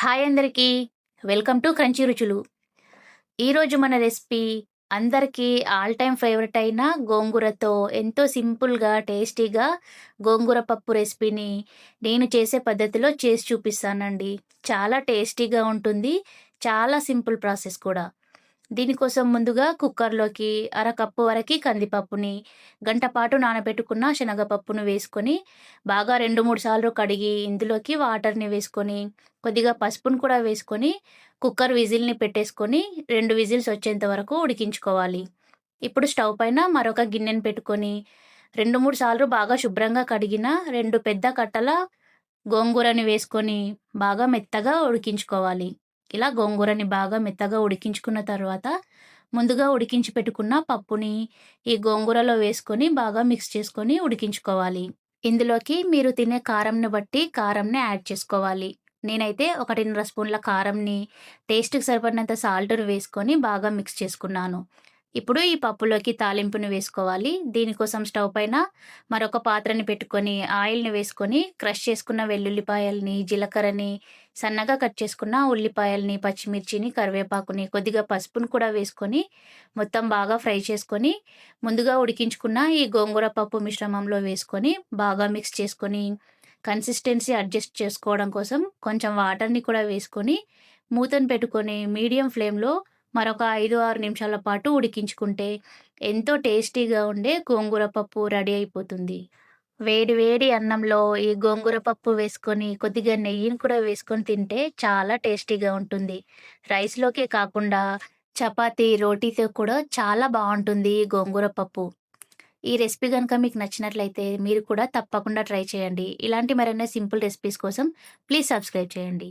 Hi అందరికీ. Welcome to crunchy రుచులు. ఈరోజు మన రెసిపీ అందరికీ ఆల్ టైమ్ ఫేవరెట్ అయిన గోంగూరతో ఎంతో సింపుల్గా టేస్టీగా గోంగూర పప్పు రెసిపీని నేను చేసే పద్ధతిలో చేసి చూపిస్తానండి. చాలా టేస్టీగా ఉంటుంది. చాలా సింపుల్ ప్రాసెస్ కూడా. దీనికోసం ముందుగా కుక్కర్లోకి అరకప్పు వరకు కందిపప్పుని గంట పాటు నానబెట్టుకున్న శనగపప్పును వేసుకొని బాగా రెండు మూడు సార్లు కడిగి ఇందులోకి వాటర్ని వేసుకొని కొద్దిగా పసుపును కూడా వేసుకొని కుక్కర్ విజిల్ని పెట్టేసుకొని రెండు విజిల్స్ వచ్చేంత వరకు ఉడికించుకోవాలి. ఇప్పుడు స్టవ్ పైన మరొక గిన్నెను పెట్టుకొని రెండు మూడు సార్లు బాగా శుభ్రంగా కడిగిన రెండు పెద్ద కట్టల గోంగూరని వేసుకొని బాగా మెత్తగా ఉడికించుకోవాలి. ఇలా గోంగూరని బాగా మెత్తగా ఉడికించుకున్న తర్వాత ముందుగా ఉడికించి పెట్టుకున్న పప్పుని ఈ గోంగూరలో వేసుకొని బాగా మిక్స్ చేసుకొని ఉడికించుకోవాలి. ఇందులోకి మీరు తినే కారంని బట్టి కారంని యాడ్ చేసుకోవాలి. నేనైతే ఒకటిన్నర స్పూన్ల కారంని టేస్ట్కి సరిపడినంత సాల్ట్ వేసుకొని బాగా మిక్స్ చేసుకున్నాను. ఇప్పుడు ఈ పప్పులోకి తాలింపుని వేసుకోవాలి. దీనికోసం స్టవ్ పైన మరొక పాత్రని పెట్టుకొని ఆయిల్ని వేసుకొని క్రష్ చేసుకున్న వెల్లుల్లిపాయల్ని జీలకర్రని సన్నగా కట్ చేసుకున్న ఉల్లిపాయల్ని పచ్చిమిర్చిని కరివేపాకుని కొద్దిగా పసుపును కూడా వేసుకొని మొత్తం బాగా ఫ్రై చేసుకొని ముందుగా ఉడికించుకున్న ఈ గోంగూర పప్పు మిశ్రమంలో వేసుకొని బాగా మిక్స్ చేసుకొని కన్సిస్టెన్సీ అడ్జస్ట్ చేసుకోవడం కోసం కొంచెం వాటర్ని కూడా వేసుకొని మూతను పెట్టుకొని మీడియం ఫ్లేమ్లో మరొక ఐదు ఆరు నిమిషాల పాటు ఉడికించుకుంటే ఎంతో టేస్టీగా ఉండే గోంగూర పప్పు రెడీ అయిపోతుంది. వేడి వేడి అన్నంలో ఈ గోంగూర పప్పు వేసుకొని కొద్దిగా నెయ్యిని కూడా వేసుకొని తింటే చాలా టేస్టీగా ఉంటుంది. రైస్లోకే కాకుండా చపాతీ రోటీతో కూడా చాలా బాగుంటుంది ఈ గోంగూర పప్పు. ఈ రెసిపీ కనుక మీకు నచ్చినట్లయితే మీరు కూడా తప్పకుండా ట్రై చేయండి. ఇలాంటి మరెన్నో సింపుల్ రెసిపీస్ కోసం ప్లీజ్ సబ్స్క్రైబ్ చేయండి.